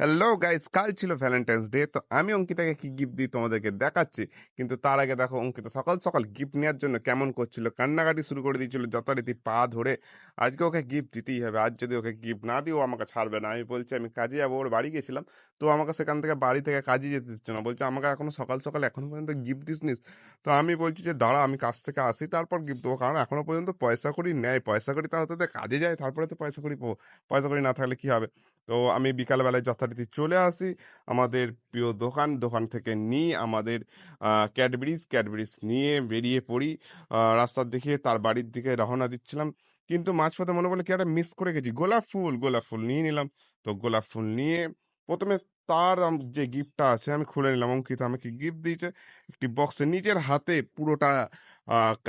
Hello guys কাল ছিল Valentine's day তো আমি অঙ্কিতাকে কি গিফট দিই তোমাদেরকে দেখাচ্ছি। কিন্তু তার আগে দেখো, অঙ্কিতা সকাল সকাল গিফট নেওয়ার জন্য কেমন করছিল, কান্নাকাটি শুরু করে দিয়েছিল যথারীতি পা ধরে। আজকে ওকে গিফট দিতেই হবে। আজ যদি ওকে গিফট না দিও আমাকে ছাড়বে না। আমি বলছি, আমি কাজে যাব, ওর বাড়ি গেছিলাম। তো আমাকে সেখান থেকে বাড়ি থেকে কাজে যেতে দিচ্ছে না। বলছে, আমাকে এখনও সকাল সকাল এখনও পর্যন্ত গিফট দিসনিস তো আমি বলছি যে, দাঁড়া, আমি কাজ থেকে আসি, তারপর গিফট দেবো। কারণ এখনও পর্যন্ত পয়সা করি নেয়। পয়সা করি তার হাতে কাজে যায়, তারপরে তো পয়সা করি পয়সা করি না থাকলে কি হবে? তো আমি বিকালবেলায় যথারীতি চলে আসি। আমাদের প্রিয় দোকান দোকান থেকে নিই আমাদের ক্যাডবেরিজ ক্যাডবেরিজ নিয়ে বেরিয়ে পড়ি। রাস্তার দিকে তার বাড়ির দিকে রওনা দিচ্ছিলাম। কিন্তু মাঝপথে মনে পড়ল কি একটা মিস করে গেছি। গোলাপ ফুল গোলাপ ফুল নিয়ে নিলাম। তো গোলাপ ফুল নিয়ে প্রথমে তার যে গিফটটা আছে আমি খুলে নিলাম। অঙ্কিতা আমাকে গিফট দিয়েছে। একটি বক্সে নিজের হাতে পুরোটা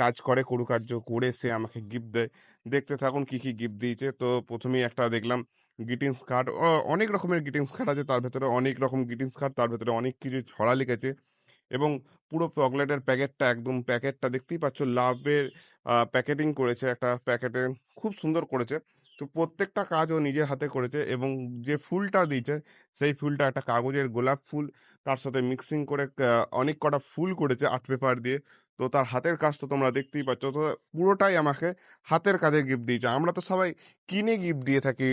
কাজ করে, করুকার্য করে সে আমাকে গিফট দেয়। দেখতে থাকুন কি কি গিফট দিয়েছে। তো প্রথমেই একটা দেখলাম গ্রিটিংস কার্ড অনেক রকমের গ্রিটিংস কার্ড আছে, তার ভেতরে অনেক রকম গ্রিটিংস কার্ড তার ভেতরে অনেক কিছু ছড়া লিখেছে। এবং পুরো চকলেটের প্যাকেটটা একদম, প্যাকেটটা দেখতেই পাচ্ছ, লাভের প্যাকেটিং করেছে একটা প্যাকেটে, খুব সুন্দর করেছে। তো প্রত্যেকটা কাজ ও নিজের হাতে করেছে এবং যে ফুলটা দিয়েছে, সেই ফুলটা একটা কাগজের গোলাপ ফুল, তার সাথে মিক্সিং করে অনেক কটা ফুল করেছে আর্ট পেপার দিয়ে। তো তার হাতের কাজ তো তোমরা দেখতেই পাচ্ছ, তো পুরোটাই আমাকে হাতের কাজে গিফট দিয়েছে। আমরা তো সবাই কিনে গিফট দিয়ে থাকি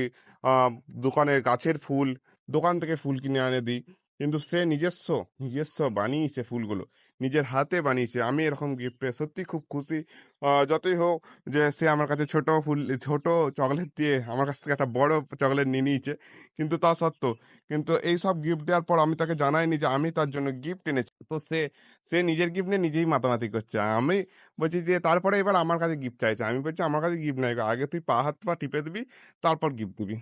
দোকানের গাছের ফুল দোকান থেকে ফুল কিনে আনে দিই। কিন্তু সে নিজস্ব নিজস্ব বানিয়েছে ফুলগুলো। নিজের হাতে বানিয়েছে। আমি এরকম গিফট পেয়ে সত্যি খুব খুশি। যতই হোক যে সে আমার কাছে ছোট ফুল, ছোট চকলেট দিয়ে আমার কাছ থেকে একটা বড় চকলেট নিয়ে নিয়েছে। কিন্তু তা সত্ত্বেও, কিন্তু এই সব গিফট দেওয়ার পর আমি তাকে জানাইনি যে আমি তার জন্য গিফট এনেছি। তো সে সে নিজের গিফট নিয়ে নিজেই মাতামাতি করছে। আমি বলছি যে তারপরে এবার আমার কাছে গিফট চাইছে। আমি বলছি আমার কাছে গিফট নাই আগে তুই পা, হাত, পা টিপে দিবি, তারপর গিফট দিবি।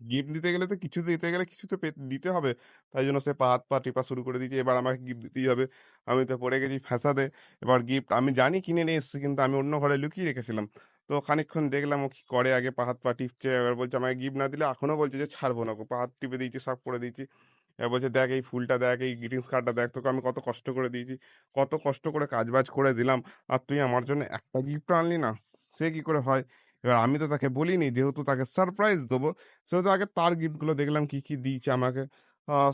গিফট দিতে গেলে তো কিছু দিতে গেলে কিছু তো দিতে হবে। তাই জন্য সে পা, হাত পা টিপা শুরু করে দিয়েছে, এবার আমাকে গিফট দিতেই হবে। আমি তো পড়ে গেছি ফ্যাসাদে, এবার গিফট আমি জানি কিনে নিয়ে এসেছি, কিন্তু আমি অন্য ঘরে লুকিয়ে রেখেছিলাম। তো খানিকক্ষণ দেখলাম ও কি করে আগে পা, হাত পা টিপছে, এবার বলছে আমাকে গিফট না দিলে এখনও বলছে যে ছাড়বো না পা, হাত টিপে দিয়েছি, সব করে দিয়েছি। এবার বলছে দেখ এই ফুলটা, দেখ এই গ্রিটিংস কার্ডটা দেখ তোকে আমি কত কষ্ট করে দিয়েছি, কত কষ্ট করে কাজবাজ করে দিলাম, আর তুই আমার জন্য একটা গিফট আনলি না? সে কি করে হয়? এবার আমি তো তাকে বলিনি, যেহেতু তাকে সারপ্রাইজ দেবো, সেহেতু আগে তার গিফটগুলো দেখলাম, কি কি দিয়েছে আমাকে।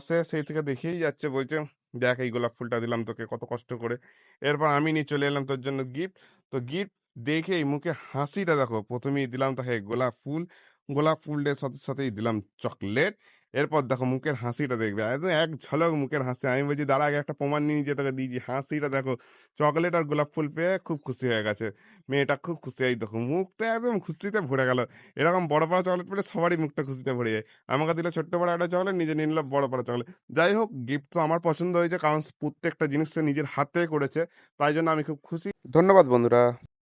সে সেই থেকে দেখেই যাচ্ছে, বলছে, দেখ, এই গোলাপ ফুলটা দিলাম তোকে, কত কষ্ট করে। এরপর আমি নিয়ে চলে এলাম তোর জন্য গিফট তো গিফট দেখেই মুখে হাসিটা দেখো, প্রথমেই দিলাম তাকে গোলাপ ফুল। গোলাপ ফুলের সাথে সাথেই দিলাম চকলেট এরপর দেখো মুখের হাসিটা দেখবে। একদম এক ঝলক মুখের হাসি। আমি বলছি, দাঁড়া, আগে একটা প্রমাণ নিয়ে যে তোকে দিয়েছি। হাসিটা দেখো, চকলেট আর গোলাপ ফুল পেয়ে খুব খুশি হয়ে গেছে। মেয়েটা খুব খুশি এই দেখো মুখটা একদম খুশিতে ভরে গেল। এরকম বড় বড় চকলেট পেলে সবারই মুখটা খুশিতে ভরে যায়। আমাকে দিলে ছোট্ট বড় একটা চকলেট, নিজে নিয়ে নিল বড় বড় চকলেট। যাই হোক গিফট তো আমার পছন্দ হয়েছে, কারণ প্রত্যেকটা জিনিস সে নিজের হাতে করেছে। তাই জন্য আমি খুব খুশি। ধন্যবাদ বন্ধুরা।